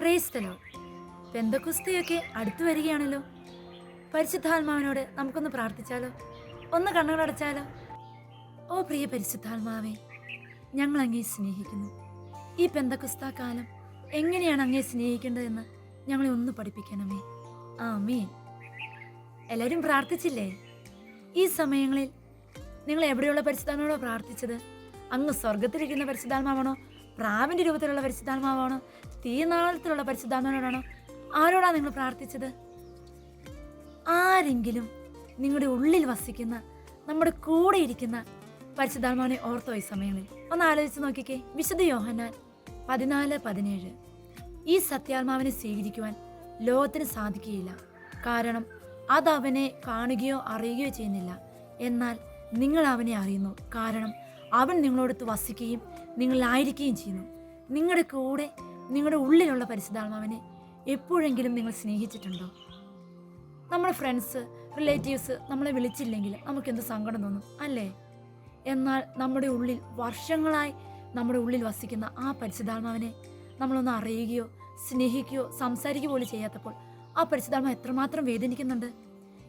പ്രേസ്തലോ പെന്തക്കുസ്തയൊക്കെ അടുത്തു വരികയാണല്ലോ. പരിശുദ്ധാത്മാവിനോട് നമുക്കൊന്ന് പ്രാർത്ഥിച്ചാലോ? ഒന്ന് കണ്ണുകളടച്ചാലോ ഓ പ്രിയ പരിശുദ്ധാത്മാവേ ഞങ്ങൾ അങ്ങേ സ്നേഹിക്കുന്നു. ഈ പെന്തക്കുസ്ത കാലം എങ്ങനെയാണ് അങ്ങേ സ്നേഹിക്കേണ്ടതെന്ന് ഞങ്ങളെ ഒന്ന് പഠിപ്പിക്കണമേ. ആ ആമീൻ. എല്ലാവരും പ്രാർത്ഥിച്ചില്ലേ? ഈ സമയങ്ങളിൽ നിങ്ങൾ എവിടെയുള്ള പരിശുദ്ധാത്മാവാണോ പ്രാർത്ഥിച്ചത്? അങ്ങ് സ്വർഗത്തിലിരിക്കുന്ന പരിശുദ്ധാത്മാവാണോ? പ്രാവിന്റെ രൂപത്തിലുള്ള പരിശുദ്ധാത്മാവാണോ? തീനാളത്തിലുള്ള പരിശുദ്ധാത്മാവിനോടാണോ? ആരോടാണ് നിങ്ങൾ പ്രാർത്ഥിച്ചത്? ആരെങ്കിലും നിങ്ങളുടെ ഉള്ളിൽ വസിക്കുന്ന നമ്മുടെ കൂടെ ഇരിക്കുന്ന പരിശുദ്ധാത്മാവിനെ ഓർത്തോ ഈ സമയങ്ങളിൽ. ഒന്ന് ആലോചിച്ച് നോക്കിക്കേ. വിശുദ്ധ യോഹന്നാൻ പതിനാല് പതിനേഴ്. ഈ സത്യാത്മാവിനെ സ്വീകരിക്കുവാൻ ലോകത്തിന് സാധിക്കുകയില്ല. കാരണം അത് അവനെ കാണുകയോ അറിയുകയോ ചെയ്യുന്നില്ല. എന്നാൽ നിങ്ങൾ അവനെ അറിയുന്നു. കാരണം അവൻ നിങ്ങളോടൊത്ത് വസിക്കുകയും നിങ്ങളായിരിക്കുകയും ചെയ്യുന്നു. നിങ്ങളുടെ കൂടെ നിങ്ങളുടെ ഉള്ളിലുള്ള പരിശുദ്ധാത്മാവിനെ എപ്പോഴെങ്കിലും നിങ്ങൾ സ്നേഹിച്ചിട്ടുണ്ടോ? നമ്മുടെ ഫ്രണ്ട്സ് റിലേറ്റീവ്സ് നമ്മളെ വിളിച്ചില്ലെങ്കിൽ നമുക്കെന്ത് സങ്കടം തോന്നും അല്ലേ? എന്നാൽ നമ്മുടെ ഉള്ളിൽ വർഷങ്ങളായി നമ്മുടെ ഉള്ളിൽ വസിക്കുന്ന ആ പരിശുദ്ധാത്മാവിനെ നമ്മളൊന്ന് അറിയുകയോ സ്നേഹിക്കുകയോ സംസാരിക്കുക പോലും ചെയ്യാത്തപ്പോൾ ആ പരിശുദ്ധാത്മാവ് എത്രമാത്രം വേദനിക്കുന്നുണ്ട്?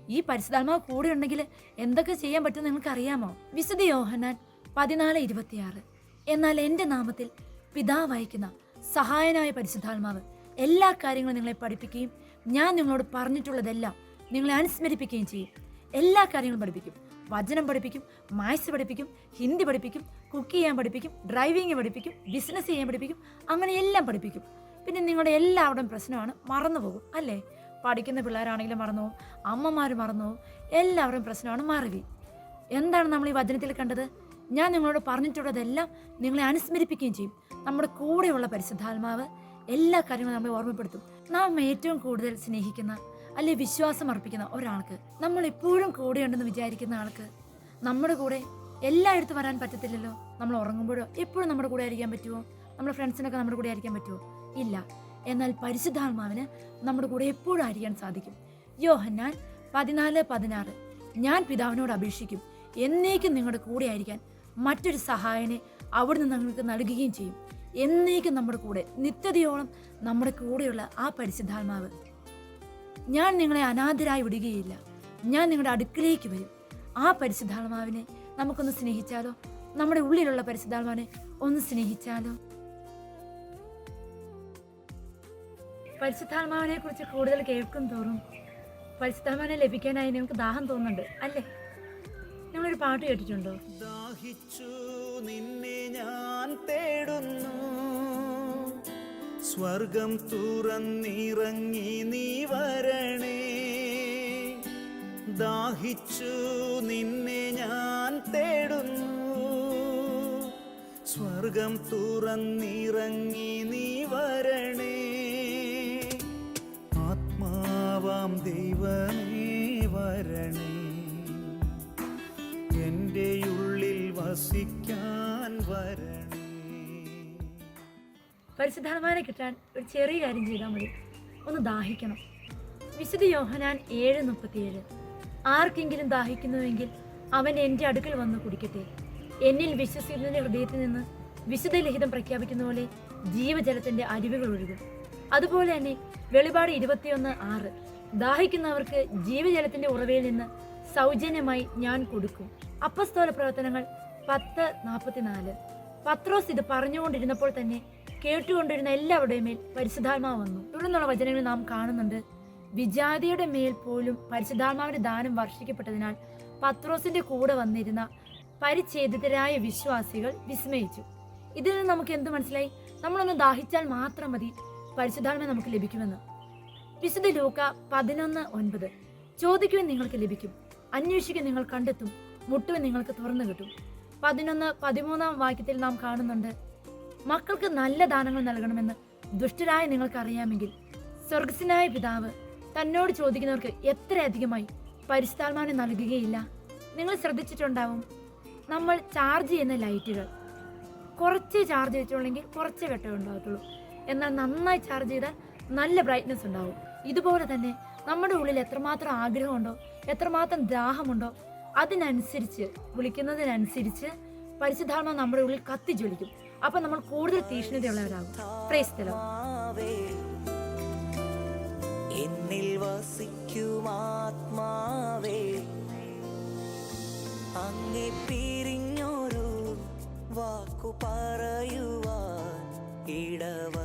ഈ പരിശുദ്ധാത്മാവ് കൂടെ ഉണ്ടെങ്കിൽ എന്തൊക്കെ ചെയ്യാൻ പറ്റും നിങ്ങൾക്ക് അറിയാമോ വിശുദ്ധ യോഹനാൻ പതിനാല് ഇരുപത്തിയാറ്. എന്നാൽ എന്റെ നാമത്തിൽ പിതാവ് അയക്കുന്ന സഹായനായ പരിശുദ്ധാത്മാവ് എല്ലാ കാര്യങ്ങളും നിങ്ങളെ പഠിപ്പിക്കുകയും ഞാൻ നിങ്ങളോട് പറഞ്ഞിട്ടുള്ളതെല്ലാം നിങ്ങളെ അനുസ്മരിപ്പിക്കുകയും ചെയ്യും. എല്ലാ കാര്യങ്ങളും പഠിപ്പിക്കും. വചനം പഠിപ്പിക്കും മാത്സ് പഠിപ്പിക്കും ഹിന്ദി പഠിപ്പിക്കും കുക്ക് ചെയ്യാൻ പഠിപ്പിക്കും ഡ്രൈവിംഗ് പഠിപ്പിക്കും ബിസിനസ് ചെയ്യാൻ പഠിപ്പിക്കും അങ്ങനെ എല്ലാം പഠിപ്പിക്കും. പിന്നെ നിങ്ങളുടെ എല്ലാവരുടെയും പ്രശ്നമാണ് മറന്നു പോകും അല്ലേ? പഠിക്കുന്ന പിള്ളേരാണെങ്കിലും മറന്നു പോകും അമ്മമാർ മറന്നു പോകും എല്ലാവരുടെയും പ്രശ്നമാണ് മറവി എന്താണ് നമ്മൾ ഈ വചനത്തിൽ കണ്ടത്? ഞാൻ നിങ്ങളോട് പറഞ്ഞിട്ടുള്ളതെല്ലാം നിങ്ങളെ അനുസ്മരിപ്പിക്കുകയും ചെയ്യും. നമ്മുടെ കൂടെയുള്ള പരിശുദ്ധാത്മാവ് എല്ലാ കാര്യങ്ങളും നമ്മളെ ഓർമ്മപ്പെടുത്തും. നാം ഏറ്റവും കൂടുതൽ സ്നേഹിക്കുന്ന അല്ലെ വിശ്വാസം അർപ്പിക്കുന്ന ഒരാൾക്ക് നമ്മൾ എപ്പോഴും കൂടെയുണ്ടെന്ന് വിചാരിക്കുന്ന ആൾക്ക് നമ്മുടെ കൂടെ എല്ലായിടത്തും വരാൻ പറ്റത്തില്ലല്ലോ. നമ്മൾ ഉറങ്ങുമ്പോഴോ എപ്പോഴും നമ്മുടെ കൂടെ ആയിരിക്കാൻ പറ്റുമോ? നമ്മുടെ ഫ്രണ്ട്സിനൊക്കെ നമ്മുടെ കൂടെ ആയിരിക്കാൻ പറ്റുമോ? ഇല്ല. എന്നാൽ പരിശുദ്ധാത്മാവിന് നമ്മുടെ കൂടെ എപ്പോഴും ആയിരിക്കാൻ സാധിക്കും. യോഹന്നാൻ പതിനാല് പതിനാറ്. ഞാൻ പിതാവിനോട് അപേക്ഷിക്കും എന്നേക്കും നിങ്ങളുടെ കൂടെ ആയിരിക്കാൻ മറ്റൊരു സഹായനെ അവിടുന്ന് നിങ്ങൾക്ക് നൽകുകയും ചെയ്യും. എന്നേക്കും നമ്മുടെ കൂടെ നിത്യതയോളം നമ്മുടെ കൂടെയുള്ള ആ പരിശുദ്ധാത്മാവ്. ഞാൻ നിങ്ങളെ അനാഥരായി വിടുകയില്ല. ഞാൻ നിങ്ങളുടെ അടുക്കിലേക്ക് വരും. ആ പരിശുദ്ധാത്മാവിനെ നമുക്കൊന്ന് സ്നേഹിച്ചാലോ? നമ്മുടെ ഉള്ളിലുള്ള പരിശുദ്ധാത്മാവിനെ ഒന്ന് സ്നേഹിച്ചാലോ? പരിശുദ്ധാത്മാവിനെ കുറിച്ച് കൂടുതൽ കേൾക്കും തോറും പരിശുദ്ധാത്മാവിനെ ലഭിക്കാനായി നിങ്ങൾക്ക് ദാഹം തോന്നുന്നുണ്ട് അല്ലേ? നിങ്ങളൊരു പാട്ട് കേട്ടിട്ടുണ്ടോ? സ്വർഗം തുറന്നിറങ്ങി നീ വരണേ. ദാഹിച്ചു നിന്നെ ഞാൻ തേടുന്നു. സ്വർഗം തുറന്നിറങ്ങി നീ വരണേ. ആത്മാവാം ദൈവമേ വരണേ. വസിക്കാൻ വരണേ. പരിശുദ്ധാത്മാവിനെ കിട്ടാൻ ഒരു ചെറിയ കാര്യം ചെയ്താൽ മതി. ഒന്ന് ദാഹിക്കണം. വിശുദ്ധ യോഹനാൻ ഏഴ് മുപ്പത്തിയേഴ്. ആർക്കെങ്കിലും ദാഹിക്കുന്നുവെങ്കിൽ അവൻ എന്റെ അടുക്കൽ വന്ന് കുടിക്കട്ടെ. എന്നിൽ വിശ്വസിക്കുന്നതിന്റെ ഹൃദയത്തിൽ നിന്ന് വിശുദ്ധ ലിഹിതം പ്രഖ്യാപിക്കുന്ന പോലെ ജീവജലത്തിന്റെ അരുവികൾ ഒഴുകും. അതുപോലെ തന്നെ വെളിപാട് ഇരുപത്തിയൊന്ന് ആറ്. ദാഹിക്കുന്നവർക്ക് ജീവജലത്തിന്റെ ഉറവയിൽ നിന്ന് സൗജന്യമായി ഞാൻ കൊടുക്കും. അപ്പസ്തോല പ്രവർത്തനങ്ങൾ പത്ത് നാൽപ്പത്തിനാല് പത്രോസ് ഇത് പറഞ്ഞുകൊണ്ടിരുന്നപ്പോൾ തന്നെ കേട്ടുകൊണ്ടിരുന്ന എല്ലാവരുടെയും മേൽ പരിശുദ്ധാത്മാവ് വന്നു. തുടർന്നുള്ള വചനങ്ങൾ നാം കാണുന്നുണ്ട് വിജാതിയുടെ മേൽ പോലും പരിശുദ്ധാത്മാവിന്റെ ദാനം വർഷിക്കപ്പെട്ടതിനാൽ പത്രോസിന്റെ കൂടെ വന്നിരുന്ന പരിച്ഛേദിതരായ വിശ്വാസികൾ വിസ്മയിച്ചു. ഇതിൽ നിന്ന് നമുക്ക് എന്ത് മനസ്സിലായി? നമ്മളൊന്ന് ദാഹിച്ചാൽ മാത്രം മതി പരിശുദ്ധാത്മ നമുക്ക് ലഭിക്കുമെന്ന്. വിശുദ്ധ ലൂക്ക പതിനൊന്ന് ഒൻപത്. ചോദിക്കുവാൻ നിങ്ങൾക്ക് ലഭിക്കും അന്വേഷിക്കാൻ നിങ്ങൾ കണ്ടെത്തും മുട്ടുവാൻ നിങ്ങൾക്ക് തുറന്നു കിട്ടും. പതിനൊന്ന് പതിമൂന്നാം വാക്യത്തിൽ നാം കാണുന്നുണ്ട്. മക്കൾക്ക് നല്ല ദാനങ്ങൾ നൽകണമെന്ന് ദുഷ്ടരായ നിങ്ങൾക്കറിയാമെങ്കിൽ സ്വർഗസ്വനായ പിതാവ് തന്നോട് ചോദിക്കുന്നവർക്ക് എത്രയധികമായി പരിശുദ്ധാത്മാവിനെ നൽകുകയില്ല? നിങ്ങൾ ശ്രദ്ധിച്ചിട്ടുണ്ടാവും. നമ്മൾ ചാർജ് ചെയ്യുന്ന ലൈറ്റുകൾ. കുറച്ച് ചാർജ് ചെയ്തിട്ടുള്ളെങ്കിൽ കുറച്ച് വെട്ടം ഉണ്ടാകത്തുള്ളൂ. എന്നാൽ നന്നായി ചാർജ് ചെയ്താൽ നല്ല ബ്രൈറ്റ്നസ് ഉണ്ടാവും. ഇതുപോലെ തന്നെ നമ്മുടെ ഉള്ളിൽ എത്രമാത്രം ആഗ്രഹമുണ്ടോ എത്രമാത്രം ദാഹമുണ്ടോ അതിനനുസരിച്ച് വിളിക്കുന്നതിനനുസരിച്ച് പരിശുദ്ധാത്മ നമ്മുടെ ഉള്ളിൽ കത്തി ജ്വലിക്കും അപ്പൊ നമ്മൾ കൂടുതൽ തീഷ്ണതയുള്ളവരാകും പ്രേസ് എന്നിൽ വസിക്കും ആത്മാവേ. വാക്കു പറയുവാൻ ഇടവ